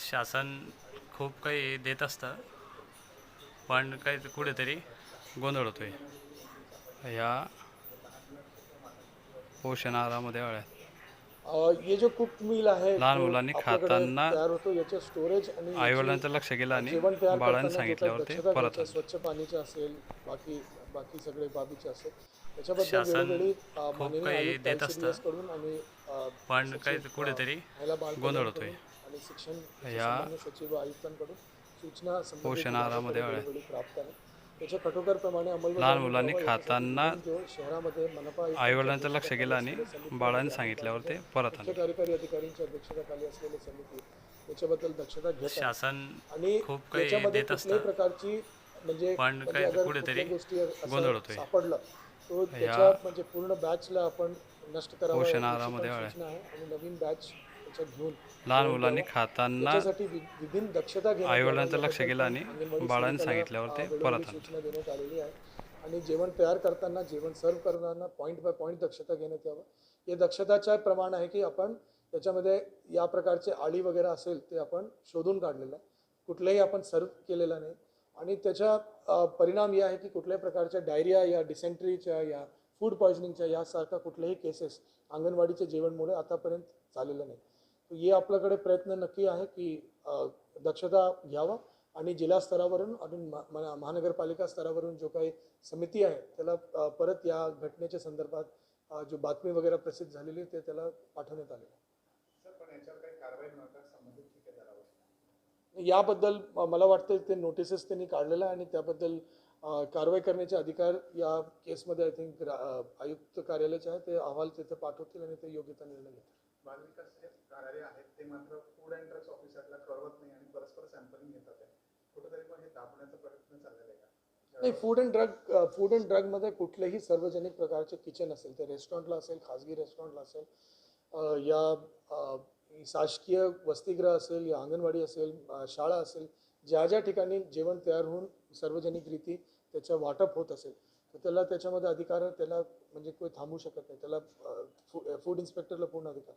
शासन खूप काही देत असतं पण काही कुठेतरी गोंधळ होतोय या पोषण आहारामध्ये ये जो कुक मिल आहे लहान मुलांनी खाताना होतो याचे स्टोरेज आणि आईवडिलांचं लक्ष गेलं आणि बाळांनी सांगितल्यावर ते परत आहे. स्वच्छ पाणीचे असेल बाकी बाकी सगळे बाबीचे असेल त्याच्याबद्दल शासन वेळोवेळी अ, खूप माननीय काही आयुक्त देत ICDS असतं. कडून आणि अ, पण सचिव, काही अ, कुठेतरी गोंधळ होतोय आणि शिक्षण या सामान्य सचिव आयुक्तांकडून सूचना संबंधित पोषण आहारामध्ये वेळोवेळी प्राप्त आहे त्याच्या अंमलबजावणी लहान मुलांनी करावं खाताना जो शहरामध्ये मनपा आयुक्त आईवडिलांचं लक्ष गेलं आणि बाळांनी सांगितल्यावर ते परत मुख्य आणलं कार्यकारी अधिकाऱ्यांच्या अध्यक्षतेखाली असलेली समिती त्याच्याबद्दल दक्षता घेत आहे. शासन आणि खूप काही देत कुठल्याही असतं. प्रकारची म्हणजे पण म्हणजे काही अगर कुठेतरी गोष्टी असं गोंधळ होतोय. सापडलं तो त्याच्या म्हणजे पूर्ण बॅचला आपण नष्ट करावं पोषण याची आहारामध्ये पण वाढ सूचना आहे. आणि नवीन बॅच त्याच्यात घेऊन लहान मुलांनी खाताना त्याच्यासाठी विभिन्न दक्षता घेण्यात आईवडिलांचं लक्ष गेलं आणि बाळांनी सांगितल्यावर ते परत. सूचना देण्यात आलेली आहे. आणि जेवण तयार करताना जेवण सर्व करताना पॉईंट बाय पॉईंट दक्षता घेण्यात यावं. हे दक्षताचे प्रमाण आहे की आपण त्याच्यामध्ये या प्रकारचे आळी वगैरे असेल ते आपण शोधून काढलेलं आहे. कुठलंही आपण सर्व केलेलं नाही. आणि त्याच्या परिणाम हे आहे की कुठल्याही प्रकारच्या डायरिया या डिसेंट्रीच्या या फूड पॉयझनिंगच्या यासारख्या कुठल्याही केसेस अंगणवाडीच्या जेवणमुळे आतापर्यंत झालेलं नाही. तर हे आपल्याकडे प्रयत्न नक्की आहे की दक्षता घ्यावा आणि जिल्हा स्तरावरून आणि महानगरपालिका स्तरावरून जो काही समिती आहे त्याला परत या घटनेच्या संदर्भात जो बातमी वगैरे प्रसिद्ध झालेली ते त्याला पाठवण्यात आलेलं आहे. याबद्दल मला वाटतं ते नोटिसेस त्यांनी काढलेलं आहे आणि त्याबद्दल कारवाई करण्याचे अधिकार या केसमध्ये आय थिंक आयुक्त कार्यालयाचे आहे ते अहवाल तिथे पाठवतील आणि ते योग्य निर्णय घेतील. नाही food and drug food and ड्रगमध्ये कुठलेही सार्वजनिक प्रकारचे किचन असेल ते रेस्टॉरंटला असेल खाजगी रेस्टॉरंटला असेल या शासकीय वसतिगृह असेल या अंगणवाडी असेल शाळा असेल ज्या ज्या ठिकाणी जेवण तयार होऊन सार्वजनिक रीती त्याचं वाटप होत असेल तर त्याला त्याच्यामध्ये अधिकार त्याला म्हणजे कोणी थांबू शकत नाही. त्याला फूड इन्स्पेक्टरला पूर्ण अधिकार.